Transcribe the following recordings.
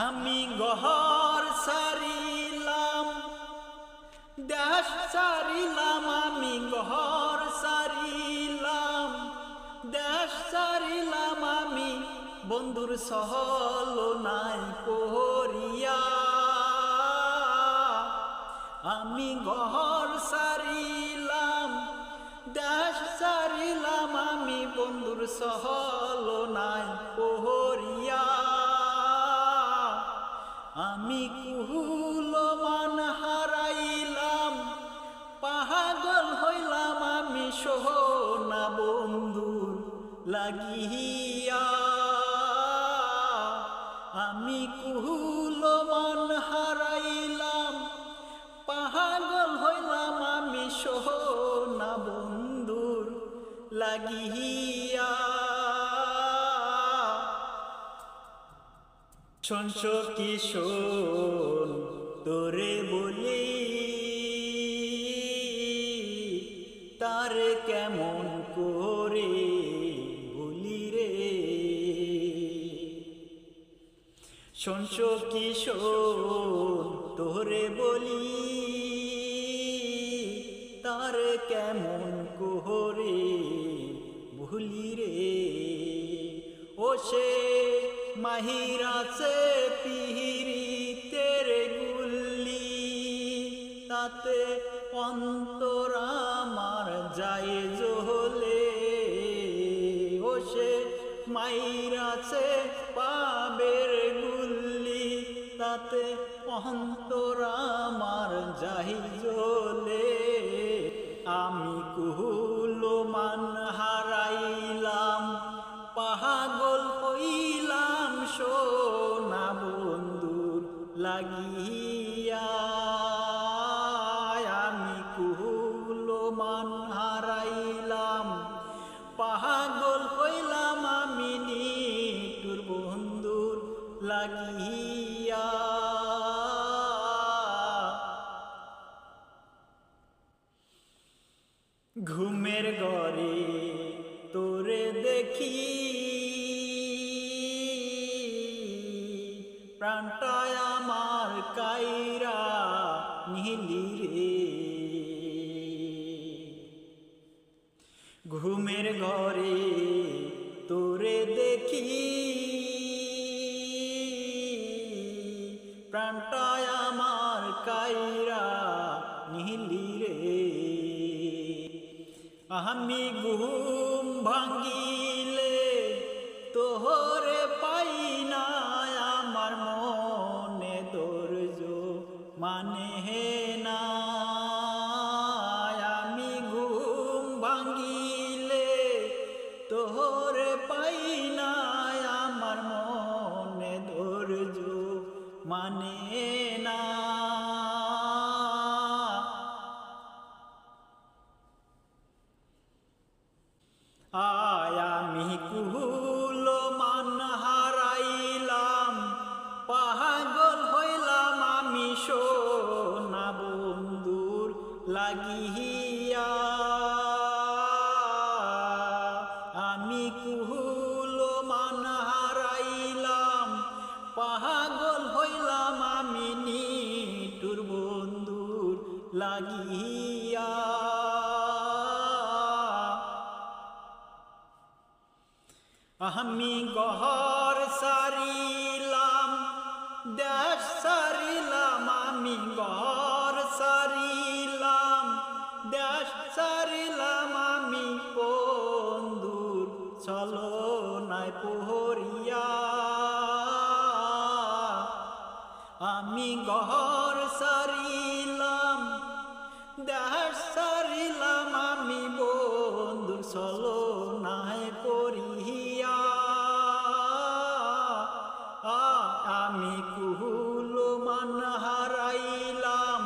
আমি গহর সারিলাম, দেশ সারিলাম, আমি গহর সারিলাম, দেশ সারিলাম, আমি বন্ধুর সহল নাই করিয়া আমি গহর সারিলাম, দেশ সারিলাম, আমি বন্ধুর সহল নাই লাগিয়া আমি কুহুল মান হারাইলাম পাহাগল হইলাম আমি সোহনা বন্ধুর লাগিয়া। শুনছ কিশোর তোরে বলি, তার কেমন শুনছ কিশোর, তোরে বলি, তার কেমন কোহরে ভুলি রে? ও সে মাহিরাছে পিহিরি তেরে গুল্লি তাতে অন্তর আমার যায় জহলে। ও সে গুল্লি তাতে অন্তর আমার যাই জলে আমি কুহুল মান হারাইলাম, পাহাগল হইলাম সোনা বন্ধুর লাগিয়া। আমি কুহুল মান হারাইলাম, পাহাগল হইলাম, আমি নিটুর বন্ধুর লাগিয়া। রে। ঘুমের ঘরে তোরে দেখি। প্রাণটায় আমার কাইরা নিলি রে। আমি ঘুম ভাঙ্গিলে তোহরে পাই না, আমার মনে ধৈর্য মানে হে আয়ামি কুহুল মান হারাইলাম পাহাগল হইলাম আমি সোনা বন্ধুর লাগিয়া। আমি কুহুল মান হারাইলাম পাহাগল হইলাম আমি নিটুর বন্ধুর লাগিয়া। আমি গহর সারিলাম, দেশ সারিলাম, আমি গহর সারিলাম, দেশ সারিলাম, আমি বন্ধুর চলো নাই পোহরিয়া। আমি গহর কুহুল মান হারাইলাম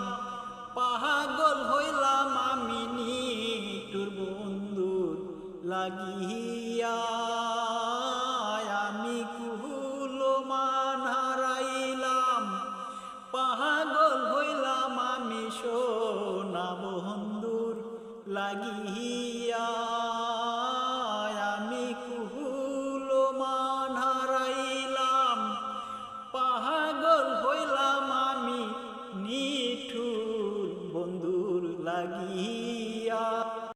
পাহাগল হইলাম আমি নিটুর বন্ধুর লাগিয়া। আমি কুহুল মান হারাইলাম পাহাগল হইলাম আমি সোনা বন্ধুর লাগিয়া।